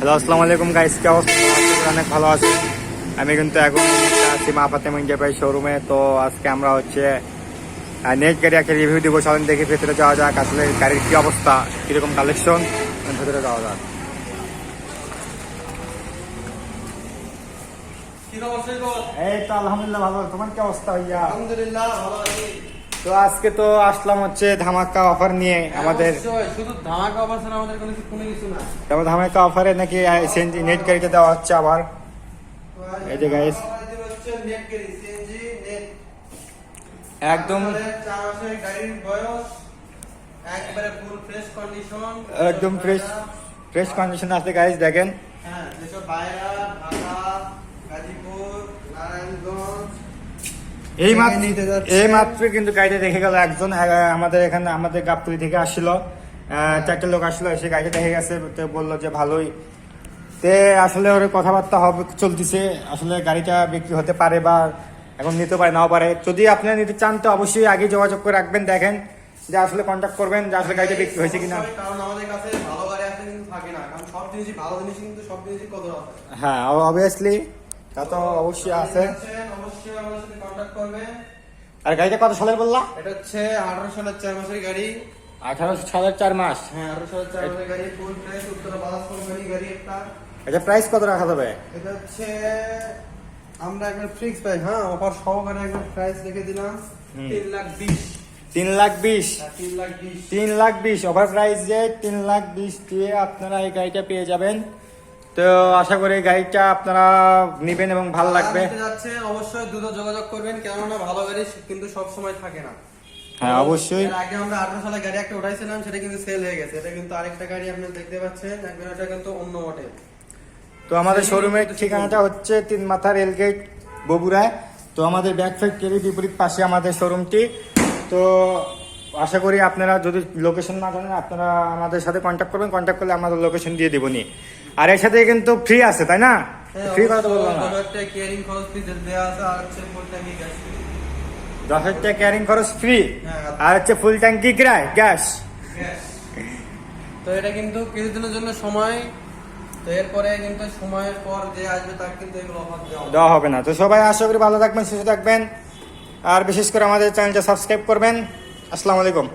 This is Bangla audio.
হ্যালো আসসালামু আলাইকুম গাইস কে অবস্থা অনেক ভালো আছি। আমি কিন্তু এখন আছি মা ফাতেমা প্রাইস শোরুমে তো আজকে আমরা হচ্ছে নেক্সট গাড়ি একটা রিভিউ দিব। চলেন দেখি ভেতরে যাওয়া যাক। আসলে গাড়ির কি অবস্থা? কীরকম কালেকশন ভেতরে যাওয়া যাক। এই তো আলহামদুলিল্লাহ ভালো। তোমার কি অবস্থা হইয়া আলহামদুলিল্লাহ ভালো আছি। তো আজকে তো আসলাম হচ্ছে ধামাকা অফার নিয়ে আমাদের শুধু ধামাকা অফার ছাড়া আমাদের কোনো কিছু- কোনো কিছু না তারপর ধামাকা অফারে নাকি সিএনজি নেট গাড়িটা দেওয়া হচ্ছে আবার এই যে নেট। একদম। একদম ফ্রেশ ফ্রেশ কন্ডিশন আছে গাইস দেখেন হ্যাঁ, যেসব বাইরা, ঢাকা, গাজীপুর, নারায়ণগঞ্জ, এই মাত্র নিতে এই মাত্র কিন্তু গাড়িটা দেখে গেল একজন আমাদের এখানে আমাদের গাবতলি থেকে আসছিল চারটে লোক আসলো এসে গাড়িটা দেখে গেছে তো বলল যে ভালোই। তে আসলে ওর কথাবার্তা হবে চলতেছে। আসলে গাড়িটা বিক্রি হতে পারে বা এখন নিতে পারে নাও পারে। যদি আপনারা নিতে চান তো অবশ্যই আগে যোগাযোগ করে রাখবেন দেখেন যে আসলে কন্ট্যাক্ট করবেন যে আসলে গাড়িটা বিক্রি হয়েছে কিনা। কারণ আমাদের কাছে ভালো গাড়ি আছে কিন্তু থাকে না কারণ সব জিনিসই ভালো জিনিস কিন্তু সব জিনিসই কদর হ্যাঁ অবভিয়াসলি তা তো অবশ্যই আছে। অবশ্যই আমাদের সাথে কন্ট্যাক্ট করবেন আর গাড়িটা কত সালের বললা? এটা হচ্ছে আঠারো সালের চার মাসের গাড়ি। সালের চার মাস? হ্যাঁ আঠারো সালের চার মাসের গাড়ি ফুল প্রাইস উত্তরা বালাস কোম্পানি গাড়ি একটা। এটা প্রাইস কত রাখা যাবে? এটা হচ্ছে আমরা একবার ফিক্স প্রাইস হ্যাঁ অফার সহকারে একবার প্রাইস রেখে দিলাম। তিন লাখ বিশ। তিন লাখ বিশ। হ্যাঁ, তিন লাখ বিশ। তিন লাখ বিশ। ওভার প্রাইস যে তিন লাখ বিশ দিয়ে আপনারা এই গাড়িটা পেয়ে যাবেন। তো আশা করি গাড়িটা আপনারা নেবেন এবং ভালো লাগবে। যাচ্ছে অবশ্যই দ্রুত যোগাযোগ করবেন কেননা ভালো গাড়ি কিন্তু সব সময় থাকে না। হ্যাঁ অবশ্যই। আগে আমরা আঠারো সালে গাড়ি একটা উঠাইছিলাম সেটা কিন্তু সেল হয়ে গেছে। এটা কিন্তু আরেকটা গাড়ি আপনি দেখতে পাচ্ছেন ওটা কিন্তু অন্য মডেল তো আমাদের শোরুমের ঠিকানাটা হচ্ছে তিন মাথা রেলগেট বগুড়ায়। তো আমাদের ব্যাক ফ্যাক্টরি বিপরীত পাশে আমাদের শোরুমটি তো আশা করি আপনারা যদি লোকেশন না জানেন আপনারা আমাদের সাথে কন্ট্যাক্ট করবেন কন্ট্যাক্ট করলে আমাদের লোকেশন দিয়ে দেবো নি আর এর সাথে কিন্তু ফ্রি আছে তাই না? ফ্রি কথা তো বলব না। একটা কেয়ারিং খরচ ফি দেওয়া আছে আর হচ্ছে ফুল ট্যাঙ্কি গ্যাস দশ হাজার টাকা ক্যারিং খরচ ফ্রি। আর হচ্ছে ফুল ট্যাঙ্কি ক্রায়? গ্যাস গ্যাস তো এটা কিন্তু কিছুদিনের জন্য সময় তো এরপরে কিন্তু সময়ের পর যে আসবে তার কিন্তু এগুলো অফার দেওয়া হবে। না। তো সবাই আশা করি ভালো থাকবেন সুস্থ থাকবেন। আর বিশেষ করে আমাদের চ্যানেলটা সাবস্ক্রাইব করবেন। আসসালামু আলাইকুম।